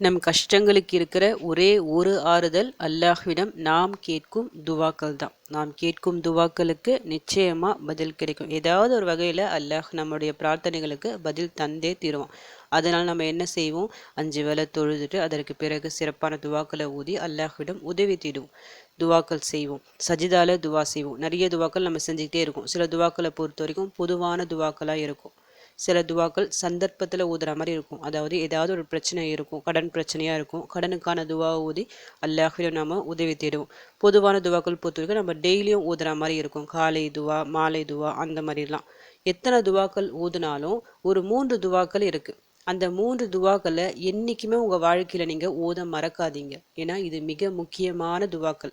நம் கஷ்டங்களுக்கு இருக்கிற ஒரே ஒரு ஆறுதல் அல்லாஹ்விடம் நாம் கேட்கும் துவாக்கள் தான் நாம் கேட்கும் துவாக்களுக்கு நிச்சயமாக பதில் கிடைக்கும். ஏதாவது ஒரு வகையில் அல்லாஹ் நம்முடைய பிரார்த்தனைகளுக்கு பதில் தந்தே தீருவான். அதனால் நம்ம என்ன செய்வோம்? அஞ்சு வேலை தொழுதுட்டு அதற்கு பிறகு சிறப்பான துவாக்களை ஊதி அல்லாஹ்விடம் உதவி தேடுவோம். துவாக்கள் செய்வோம். சஜிதால துவா செய்வோம். நிறைய துவாக்கள் நம்ம செஞ்சுக்கிட்டே இருக்கோம். சில துவாக்களை பொறுத்த வரைக்கும் பொதுவான துவாக்களாக இருக்கும். சில துவாக்கள் சந்தர்ப்பத்தில் ஊதுற மாதிரி இருக்கும். அதாவது ஏதாவது ஒரு பிரச்சனை இருக்கும் கடன் பிரச்சனையாக இருக்கும் கடனுக்கான துவா ஊதி அல்லாஹிலும் நம்ம உதவி தேடுவோம். பொதுவான துவாக்கள் பொறுத்தவரைக்கும் நம்ம டெய்லியும் ஊதுற மாதிரி இருக்கும். காலை துவா மாலை துவா அந்த மாதிரிலாம். எத்தனை துவாக்கள் ஊதுனாலும் ஒரு மூன்று துவாக்கள் இருக்குது அந்த மூன்று துவாக்களை என்றைக்குமே உங்கள் வாழ்க்கையில் நீங்கள் ஓத மறக்காதீங்க. ஏன்னா இது மிக முக்கியமான துவாக்கள்.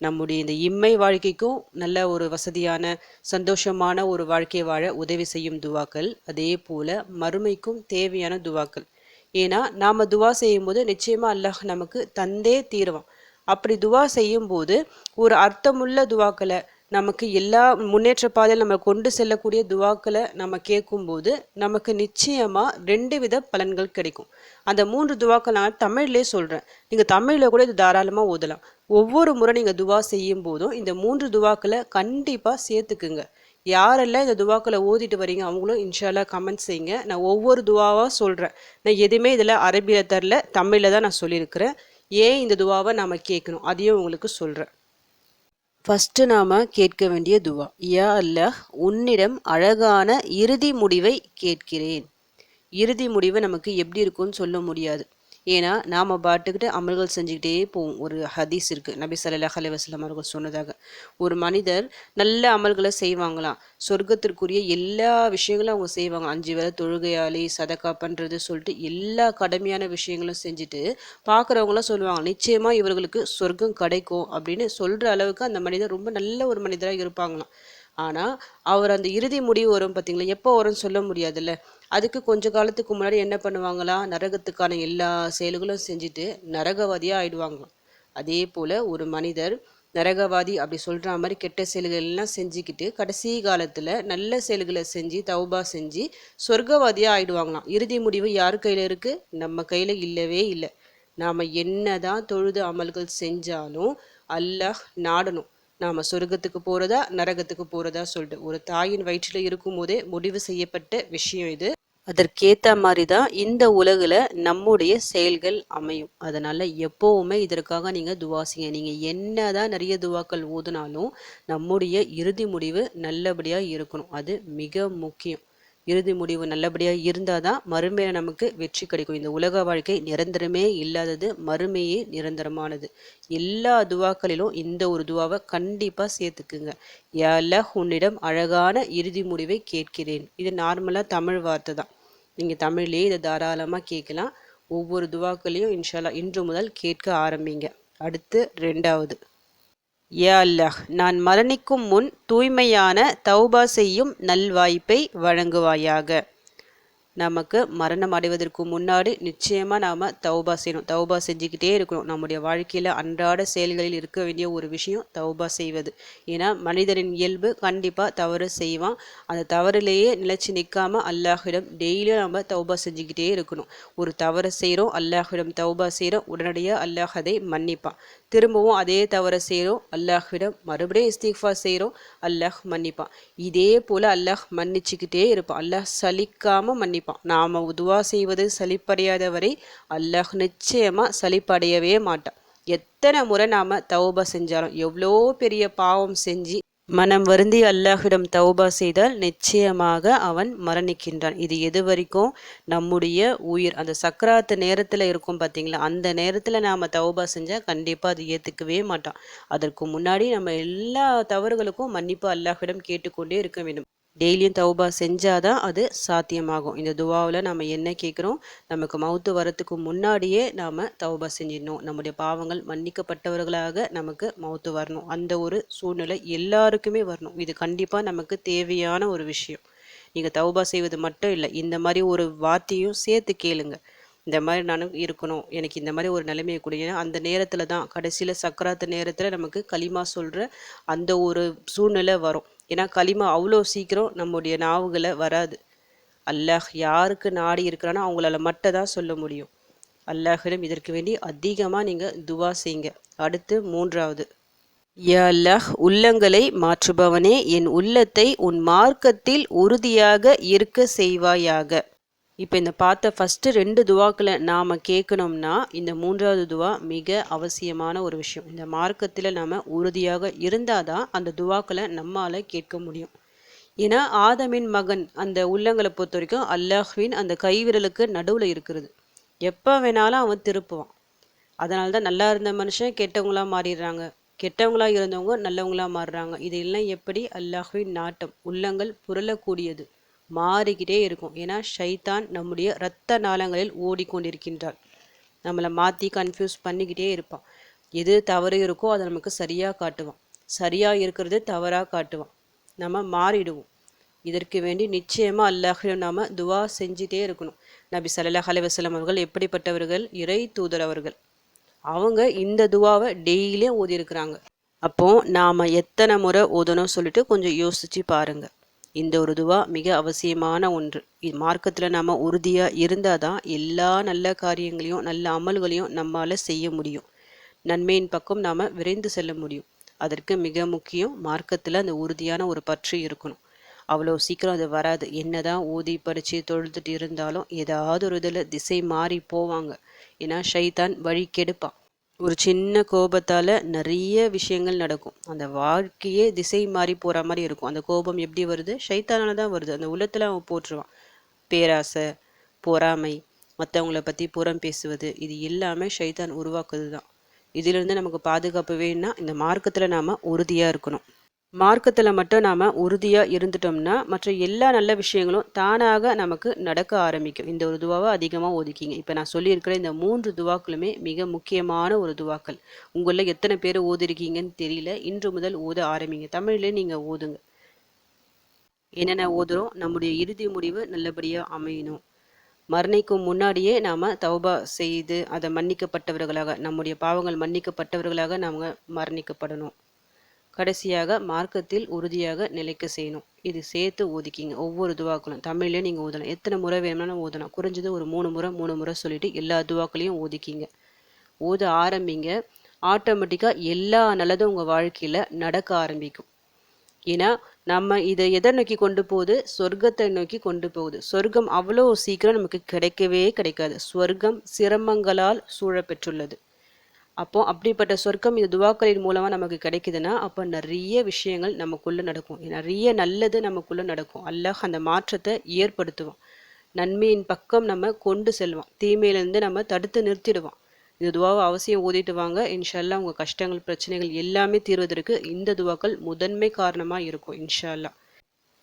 நம்முடைய இந்த இம்மை வாழ்க்கைக்கும் நல்ல ஒரு வசதியான சந்தோஷமான ஒரு வாழ்க்கை வாழ உதவி செய்யும் துவாக்கள். அதே போல மறுமைக்கும் தேவையான துவாக்கள். ஏன்னா நாம துவா செய்யும் போது நிச்சயமா அல்லாஹ் நமக்கு தந்தே தீருவான். அப்படி துவா செய்யும் போது ஒரு அர்த்தமுள்ள துவாக்களை நமக்கு எல்லா முன்னேற்ற பாதையில் நம்ம கொண்டு செல்லக்கூடிய துவாக்களை நம்ம கேட்கும்போது நமக்கு நிச்சயமாக ரெண்டு வித பலன்கள் கிடைக்கும். அந்த மூன்று துவாக்கள் நான் தமிழ்லேயே சொல்கிறேன் நீங்கள் தமிழில் கூட இது தாராளமாக ஓதலாம். ஒவ்வொரு முறை நீங்கள் துவா செய்யும் போதும் இந்த மூன்று துவாக்களை கண்டிப்பாக சேர்த்துக்குங்க. யாரெல்லாம் இந்த துவாக்களை ஓதிட்டு வரீங்க அவங்களும் இன்ஷால்லா கமெண்ட் செய்யுங்க. நான் ஒவ்வொரு துவாவாக சொல்கிறேன் நான் எதுவுமே இதில் அரபியில் தரல தமிழில் தான் நான் சொல்லியிருக்கிறேன். ஏன் இந்த துவாவை நாம் கேட்கணும்? அதையும் உங்களுக்கு சொல்கிறேன் ஃபஸ்ட்டு நாம் கேட்க வேண்டிய துவா. யா அல்லாஹ் உன்னிடம் அழகான இறுதி முடிவை கேட்கிறேன். இறுதி முடிவு நமக்கு எப்படி இருக்கும்னு சொல்ல முடியாது. ஏன்னா நாம் பாட்டுக்கிட்டு அமல்கள் செஞ்சுக்கிட்டே போவோம். ஒரு ஹதீஸ் இருக்குது நபி சல்லாஹ் அலி வஸ்லாம் அவர்கள் சொன்னதாக. ஒரு மனிதர் நல்ல அமல்களை செய்வாங்களாம். சொர்க்கத்திற்குரிய எல்லா விஷயங்களும் அவங்க செய்வாங்க. அஞ்சு வேலை தொழுகையாளி சதக்கா பண்ணுறது சொல்லிட்டு எல்லா கடமையான விஷயங்களும் செஞ்சுட்டு பார்க்குறவங்களாம் சொல்லுவாங்க நிச்சயமாக இவர்களுக்கு சொர்க்கம் கிடைக்கும் அப்படின்னு சொல்கிற அளவுக்கு அந்த மனிதர் ரொம்ப நல்ல ஒரு மனிதராக இருப்பாங்களாம். ஆனால் அவர் அந்த இறுதி முடிவு வரும் பார்த்தீங்களா எப்போ வரும்னு சொல்ல முடியாதுல்ல. அதுக்கு கொஞ்ச காலத்துக்கு முன்னாடி என்ன பண்ணுவாங்களாம் நரகத்துக்கான எல்லா செயல்களும் செஞ்சுட்டு நரகவாதியாக ஆயிடுவாங்களாம் அதே போல் ஒரு மனிதர் நரகவாதி அப்படி சொல்கிற மாதிரி கெட்ட செயல்கள் எல்லாம் செஞ்சுக்கிட்டு கடைசி காலத்தில் நல்ல செயல்களை செஞ்சு தௌபா செஞ்சு சொர்க்கவாதியாக ஆயிடுவாங்களாம். இறுதி முடிவு யார் கையில் இருக்குது நம்ம கையில் இல்லவே இல்லை. நாம் என்ன தான் தொழுது அமல்கள் செஞ்சாலும் அல்லாஹ் நாடணும். நாம் சொர்க்கத்துக்கு போகிறதா நரகத்துக்கு போகிறதா சொல்லிட்டு. ஒரு தாயின் வயிற்றில் இருக்கும் போதே முடிவு செய்யப்பட்ட விஷயம் இது. அதற்கேற்ற மாதிரி தான் இந்த உலகில் நம்முடைய செயல்கள் அமையும். அதனால் எப்போவுமே இதற்காக நீங்கள் துவாசிங்க நீங்கள் என்ன தான் நிறைய துவாக்கள் ஊதுனாலும் நம்முடைய இறுதி முடிவு நல்லபடியாக இருக்கணும். அது மிக முக்கியம். இறுதி முடிவு நல்லபடியாக இருந்தால் தான் மறுமையில் நமக்கு வெற்றி கிடைக்கும். இந்த உலக வாழ்க்கை நிரந்தரமே இல்லாதது மறுமையே நிரந்தரமானது. எல்லா துவாக்களிலும் இந்த ஒரு துவாவை கண்டிப்பாக சேர்த்துக்குங்க. யால உன்னிடம் அழகான இறுதி முடிவை கேட்கிறேன். இது நார்மலாக தமிழ் வார்த்தை தான். நீங்கள் தமிழ்லேயே இதை தாராளமாக கேட்கலாம். ஒவ்வொரு துவாக்களையும் இன்ஷால்லா இன்று முதல் கேட்க ஆரம்பிங்க. அடுத்து ரெண்டாவது. யா அல்லாஹ் நான் மரணிக்கும் முன் தூய்மையான தௌபா செய்யும் நல்வாய்ப்பை வழங்குவாயாக. நமக்கு மரணம் அடைவதற்கு முன்னாடி நிச்சயமாக நாம் தௌபா செய்யணும். தௌபா செஞ்சுக்கிட்டே இருக்கணும். நம்முடைய வாழ்க்கையில் அன்றாட செயல்களில் இருக்க வேண்டிய ஒரு விஷயம் தௌபா செய்வது. ஏன்னா மனிதரின் இயல்பு கண்டிப்பாக தவறு செய்வான். அந்த தவறிலேயே நிலைச்சு நிற்காம அல்லாஹிடம் டெய்லியும் நம்ம தௌபா செஞ்சுக்கிட்டே இருக்கணும். ஒரு தவறை செய்கிறோம் அல்லாஹிடம் தௌபா செய்கிறோம் உடனடியாக அல்லாஹ் அதை மன்னிப்பான். திரும்பவும் அதே தவறை செய்கிறோம் அல்லாஹ்விடம் மறுபடியும் இஸ்திஃபா செய்கிறோம் அல்லாஹ் மன்னிப்பான். இதே போல் அல்லாஹ் மன்னிச்சுக்கிட்டே இருப்பான். அல்லாஹ் சலிக்காமல் மன்னிப்பான். நாம் உதுவா செய்வது சலிப்படையாதவரை அல்லாஹ் நிச்சயமாக சலிப்படையவே மாட்டான். எத்தனை முறை நாம் தௌபா செஞ்சாலும் எவ்வளோ பெரிய பாவம் செஞ்சு மனம் வருந்தி அல்லாஹிடம் தௌபா செய்தால் நிச்சயமாக அவன் மரணிக்கின்றான். இது எது வரைக்கும்? நம்முடைய உயிர். அந்த சக்கராத்து நேரத்தில் இருக்கும் பார்த்தீங்களா அந்த நேரத்தில் நாம் தௌபா செஞ்சால் கண்டிப்பாக அது ஏற்றுக்கவே மாட்டான். அதற்கு முன்னாடி நம்ம எல்லா தவறுகளுக்கும் மன்னிப்பு அல்லாஹிடம் கேட்டுக்கொண்டே இருக்க வேண்டும். டெய்லியும் தௌபா செஞ்சாதான் அது சாத்தியமாகும். இந்த துவாவில் நம்ம என்ன கேட்குறோம் நமக்கு மவுத்து வரத்துக்கு முன்னாடியே நாம் தௌபா செஞ்சிடணும். நம்முடைய பாவங்கள் மன்னிக்கப்பட்டவர்களாக நமக்கு மவுத்து வரணும். அந்த ஒரு சூழ்நிலை எல்லாருக்குமே வரணும். இது கண்டிப்பாக நமக்கு தேவையான ஒரு விஷயம். நீங்கள் தௌபா செய்வது மட்டும் இல்லை இந்த மாதிரி ஒரு வார்த்தையும் சேர்த்து கேளுங்க. இந்த மாதிரி நானும் இருக்கணும். எனக்கு இந்த மாதிரி ஒரு நிலைமையை கொடுங்க அந்த நேரத்தில் தான் கடைசியில் சக்கராத்து நேரத்தில் நமக்கு களிமா சொல்கிற அந்த ஒரு சூழ்நிலை வரும். ஏன்னா களிமா அவ்வளோ சீக்கிரம் நம்முடைய நாவுகளை வராது. அல்லாஹ் யாருக்கு நாடி இருக்கிறானோ அவங்களால மட்டும் தான் சொல்ல முடியும். அல்லாஹிடம் இதற்கு வேண்டி அதிகமாக நீங்கள் துவா செய்யுங்க. அடுத்து மூன்றாவது. யா அல்லாஹ் உள்ளங்களை மாற்றுபவனே என் உள்ளத்தை உன் மார்க்கத்தில் உறுதியாக இருக்க செய்வாயாக. இப்போ இந்த பார்த்த ஃபஸ்ட்டு ரெண்டு துவாக்களை நாம் கேட்கணும்னா இந்த மூன்றாவது துவா மிக அவசியமான ஒரு விஷயம். இந்த மார்க்கத்தில் நாம் உறுதியாக இருந்தால் தான் அந்த துவாக்களை நம்மால் கேட்க முடியும். ஏன்னா ஆதமின் மகன் அந்த உள்ளங்களை பொறுத்த வரைக்கும் அல்லாஹ்வின் அந்த கைவிரலுக்கு நடுவில் இருக்கிறது. எப்போ வேணாலும் அவன் திருப்புவான். அதனால தான் நல்லா இருந்த மனுஷன் கெட்டவங்களாக மாறிடுறாங்க. கெட்டவங்களாக இருந்தவங்க நல்லவங்களாக மாறுறாங்க. இது எல்லாம் எப்படி? அல்லாஹ்வின் நாட்டம் உள்ளங்கள் புரளக்கூடியது. மாறிக்கிட்டே இருக்கும். ஏன்னா ஷைத்தான் நம்முடைய இரத்த நாளங்களில் ஓடிக்கொண்டிருக்கின்றான். நம்மளை மாற்றி கன்ஃபியூஸ் பண்ணிக்கிட்டே இருப்பான். எது தவறு இருக்கோ அதை நமக்கு சரியாக காட்டுவான். சரியாக இருக்கிறது தவறாக காட்டுவான். நம்ம மாறிடுவோம். இதற்கு வேண்டி நிச்சயமாக அல்லாஹிடம் நாம் துவா செஞ்சிட்டே இருக்கணும். நபி சல்லாஹ் அலைவசலம் அவர்கள் எப்படிப்பட்டவர்கள்? இறை தூதர் அவர்கள். அவங்க இந்த துவாவை டெய்லியும் ஓதியிருக்கிறாங்க. அப்போ நாம் எத்தனை முறை ஓதணும் சொல்லிட்டு கொஞ்சம் யோசிச்சு பாருங்கள் இந்த ஒரு துவா மிக அவசியமான ஒன்று. மார்க்கத்தில் நம்ம உறுதியாக இருந்தால் தான் எல்லா நல்ல காரியங்களையும் நல்ல அமல்களையும் நம்மளால் செய்ய முடியும். நன்மையின் பக்கம் நாம் விரைந்து செல்ல முடியும். அதற்கு மிக முக்கியம் மார்க்கத்தில் அந்த உறுதியான ஒரு பற்று இருக்கணும். அவ்வளோ சீக்கிரம் அது வராது. என்னதான் ஊதி படித்து தொழுதுட்டு இருந்தாலும் ஏதாவது ஒரு இதில் திசை மாறி போவாங்க. ஏன்னா ஷைத்தான் வழி கெடுப்பான். ஒரு சின்ன கோபத்தால் நிறைய விஷயங்கள் நடக்கும். அந்த வாழ்க்கையே திசை மாறி போகிற மாதிரி இருக்கும். அந்த கோபம் எப்படி வருது? சைத்தானால தான் வருது. அந்த உள்ளத்தில் அவன் போட்டுருவான் பேராசை பொறாமை மற்றவங்கள பற்றி புறம் பேசுவது இது எல்லாமே ஷைத்தான் உருவாக்குது தான் இதிலிருந்து நமக்கு பாதுகாப்பு வேணும்னா இந்த மார்க்கத்தில் நாம் உறுதியாக இருக்கணும். மார்க்கத்தில் மட்டும் நாம் உறுதியாக இருந்துட்டோம்னா மற்ற எல்லா நல்ல விஷயங்களும் தானாக நமக்கு நடக்க ஆரம்பிக்கும். இந்த ஒரு துவாவை அதிகமாக ஒதுக்கிங்க. இப்போ நான் சொல்லியிருக்கிற இந்த மூன்று துவாக்களுமே மிக முக்கியமான ஒரு துவாக்கள். உங்களில் எத்தனை பேர் ஓதிருக்கீங்கன்னு தெரியல. இன்று முதல் ஓத ஆரம்பிங்க. தமிழ்லேயே நீங்கள் ஓதுங்க. என்னென்ன ஓதுறோம்? நம்முடைய இறுதி முடிவு நல்லபடியாக அமையணும். மரணிக்கும் முன்னாடியே நாம் தௌபா செய்து அதை மன்னிக்கப்பட்டவர்களாக நம்முடைய பாவங்கள் மன்னிக்கப்பட்டவர்களாக நாம் மரணிக்கப்படணும். கடைசியாக மார்க்கத்தில் உறுதியாக நிலைக்க செய்யணும். இது சேர்த்து ஒதுக்கிங்க. ஒவ்வொரு துவாக்களும். தமிழ்லேயே நீங்கள் ஊதலாம் எத்தனை முறை வேணும்னாலும் ஊதலாம் குறைஞ்சது ஒரு மூணு முறை மூணு முறை சொல்லிவிட்டு எல்லா துவாக்களையும் ஓதிக்கிங்க ஓத ஆரம்பிங்க. ஆட்டோமேட்டிக்காக எல்லா நல்லதும் உங்கள் வாழ்க்கையில் நடக்க ஆரம்பிக்கும். ஏன்னா நம்ம இதை எதை நோக்கி கொண்டு போகுது? சொர்க்கத்தை நோக்கி கொண்டு போகுது. சொர்க்கம் அவ்வளோ சீக்கிரம் நமக்கு கிடைக்கவே கிடைக்காது. சொர்க்கம் சிரமங்களால் சூழப்பெற்றுள்ளது. அப்போ அப்படிப்பட்ட சொர்க்கம் இந்த துவாக்களின் மூலமாக நமக்கு கிடைக்குதுன்னா அப்போ நிறைய விஷயங்கள் நமக்குள்ளே நடக்கும். நிறைய நல்லது நமக்குள்ளே நடக்கும். அல்லாஹ் அந்த மாற்றத்தை ஏற்படுத்துவோம் நன்மையின் பக்கம் நம்ம கொண்டு செல்வோம் தீமையிலேருந்து நம்ம தடுத்து நிறுத்திடுவோம் இந்த துவாவை அவசியம் ஓதிட்டு வாங்க. இன்ஷால்லா உங்கள் கஷ்டங்கள் பிரச்சனைகள் எல்லாமே தீர்வதற்கு இந்த துவாக்கள் முதன்மை காரணமாக இருக்கும். இன்ஷால்லா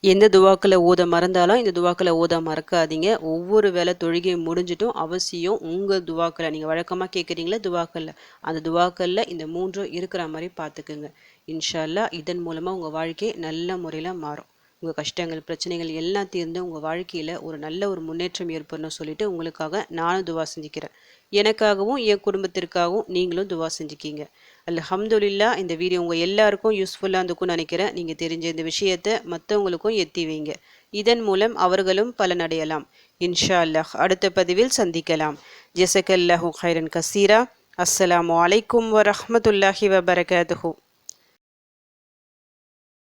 எந்த துவாக்களை ஓத மறந்தாலும் இந்த துவாக்களை ஓத மறக்காதீங்க. ஒவ்வொரு வேலை தொழுகை முடிஞ்சிட்டும் அவசியம் உங்கள் துவாக்களை நீங்கள் வழக்கமாக கேட்குறீங்களா துவாக்களில். அந்த துவாக்களில் இந்த மூன்றும் இருக்கிற மாதிரி பார்த்துக்குங்க இன்ஷால்லா இதன் மூலமாக உங்கள் வாழ்க்கை நல்ல முறையில் மாறும். உங்கள் கஷ்டங்கள் பிரச்சனைகள் எல்லாம் தீர்ந்து உங்கள் வாழ்க்கையில் ஒரு நல்ல ஒரு முன்னேற்றம் ஏற்படணும் சொல்லிட்டு உங்களுக்காக நானும் துவா செஞ்சுக்கிறேன். எனக்காகவும் என் குடும்பத்திற்காகவும் நீங்களும் துவா செஞ்சுக்கிங்க. அல்ஹம்துலில்லா இந்த வீடியோ உங்கள் எல்லாருக்கும் யூஸ்ஃபுல்லாக இருந்துக்கும் நினைக்கிறேன். நீங்கள் தெரிஞ்ச இந்த விஷயத்தை மற்றவங்களுக்கும் எத்தி வைங்க. இதன் மூலம் அவர்களும் பலனடையலாம் இன்ஷா அல்லாஹ் அடுத்த பதிவில் சந்திக்கலாம். ஜெசக்கல்லாஹூ ஹைரன் கசீரா. அஸ்ஸலாமு அலைக்கும் வரமத்துல்லாஹி வபரகாத்துஹூ.